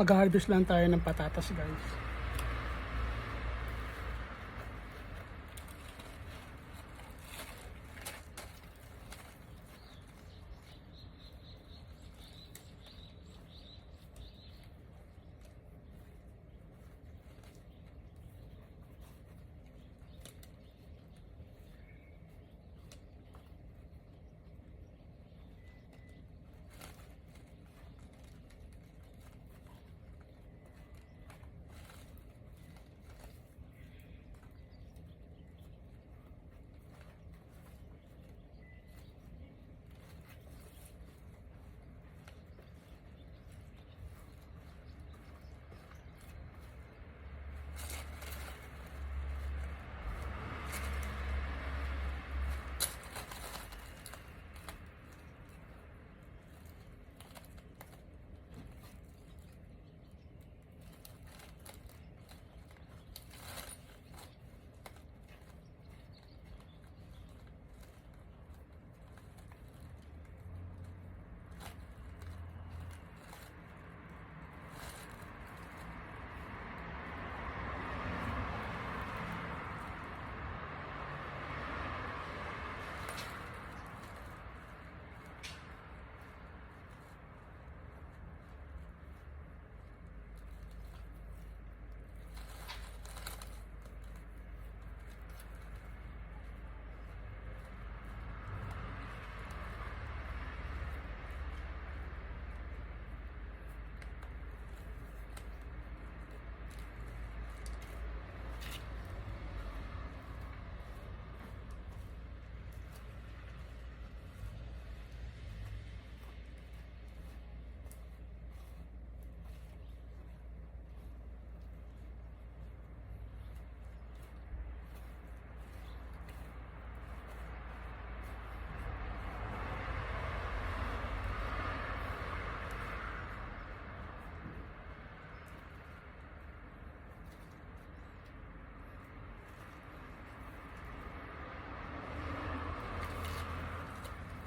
Mag-harvest lang tayo ng patatas guys.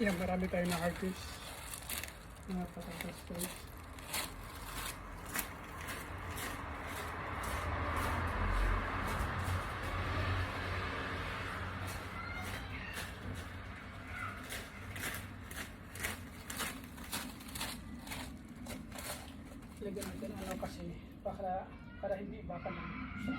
Yan, marami tayo na harvest. Mga patatas guys. Lagyan natin ano kasi para para hindi baka ng no?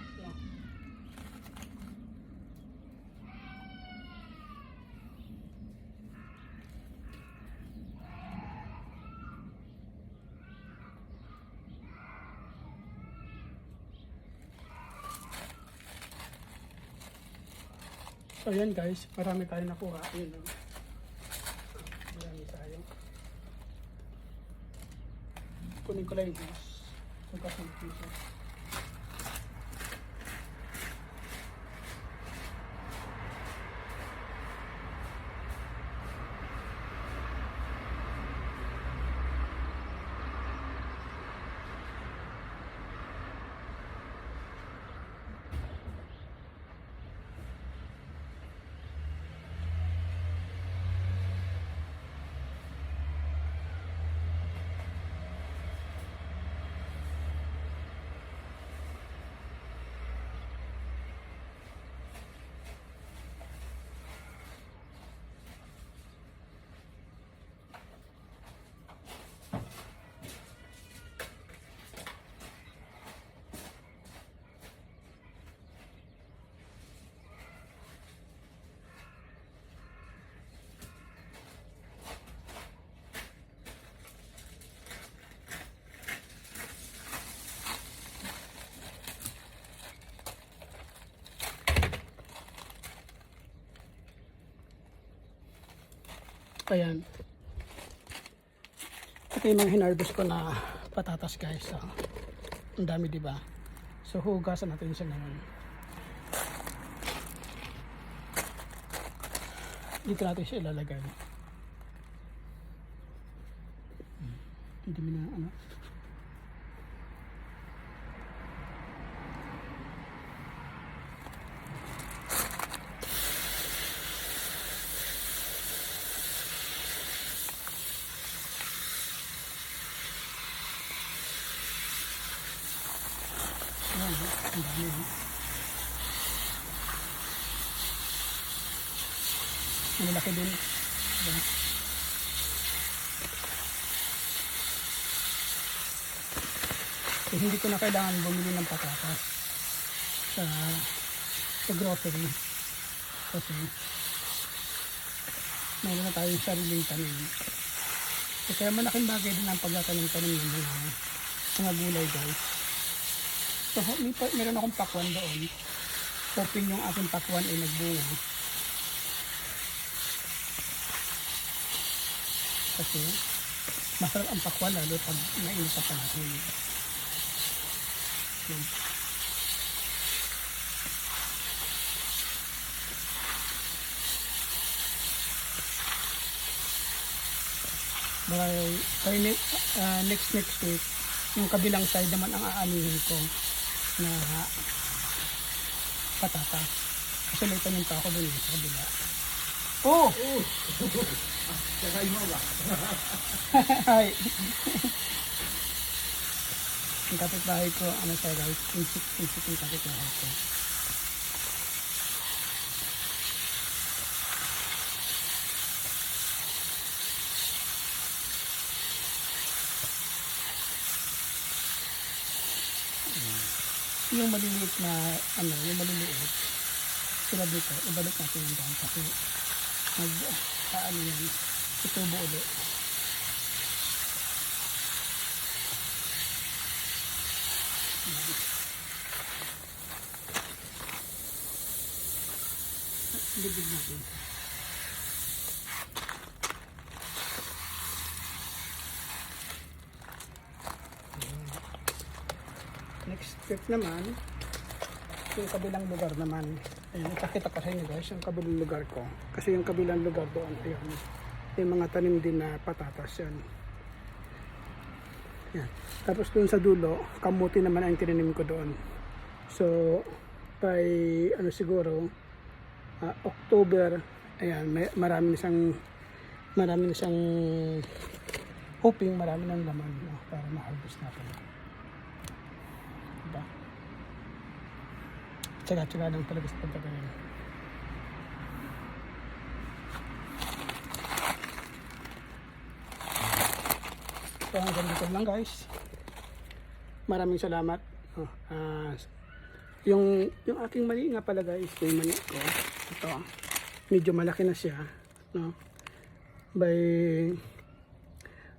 So yan guys, marami tayo nakuha. Yun, oh. Marami tayo. Kunin ko lang yung juice. Pagkas ng piso. Ayan. Ito yung mga hinarvest ko na patatas guys. So, ang dami di ba? So hugasan natin siya ngayon. Dito natin siya ilalagay. Hmm. Hindi mo na ano. Ang laki din. Diba? Eh, hindi ko na kailangan bumili ng patatas sa sa grocery kasi meron na tayong sariling tanim. So, kaya malaking bagay din ang pagkatanim-tanim ng mga gulay guys. So may, meron akong pakwan doon. Hoping yung aking pakwan ay nagbunga. Kasi masarap ang pakwan lalo pag mainit pa panahon. Yan. By, by ah, next next week, yung kabilang side naman ang aanihin ko na patatas. Kasi may tanim pa ako dun eh, sa kabila. Oh! Sakay mo ba? Hi! yung kapitbahay ko, ano siya guys, insik, insik yung kapitbahay ko. Yung maliliit na ano, yung maliliit sila dito, ibalik natin yung daan kasi nag, ah, ano yan, itubo ulit. Libig natin. Step naman, yung kabilang lugar naman. Ayun, ipakita ko sa inyo guys, yung kabilang lugar ko. Kasi yung kabilang lugar doon, ayun, yung mga tanim din na patatas yan. Yan. Tapos doon sa dulo, kamuti naman ang tinanim ko doon. So, by ano siguro, ah, October, ayan, may, marami siyang, marami siyang hoping marami ng laman no, para ma-harvest natin. Diba? Tsaga-tsaga lang talaga sa pagtatanim. So hanggang dito lang guys. Maraming salamat. Oh, ah, yung yung aking mani nga pala guys, yung mani ko. Ito. Medyo malaki na siya, no? By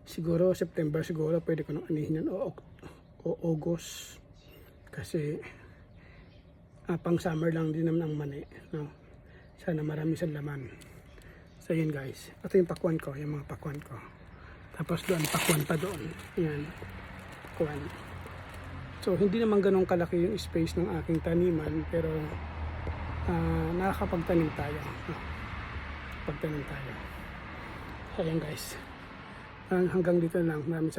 siguro September siguro pwede ko nang anihin yan o, o August kasi ah, pang summer lang din naman ang mani no? Sana marami sa laman so yun guys. Ito yung pakwan ko yung mga pakwan ko. Tapos doon pakwan pa doon. Yan. Pakwan. So hindi naman ganun kalaki yung space ng aking taniman pero ah, nakakapagtanim tayo pagtanim tayo. So yan guys. Ah, hanggang dito lang. Maraming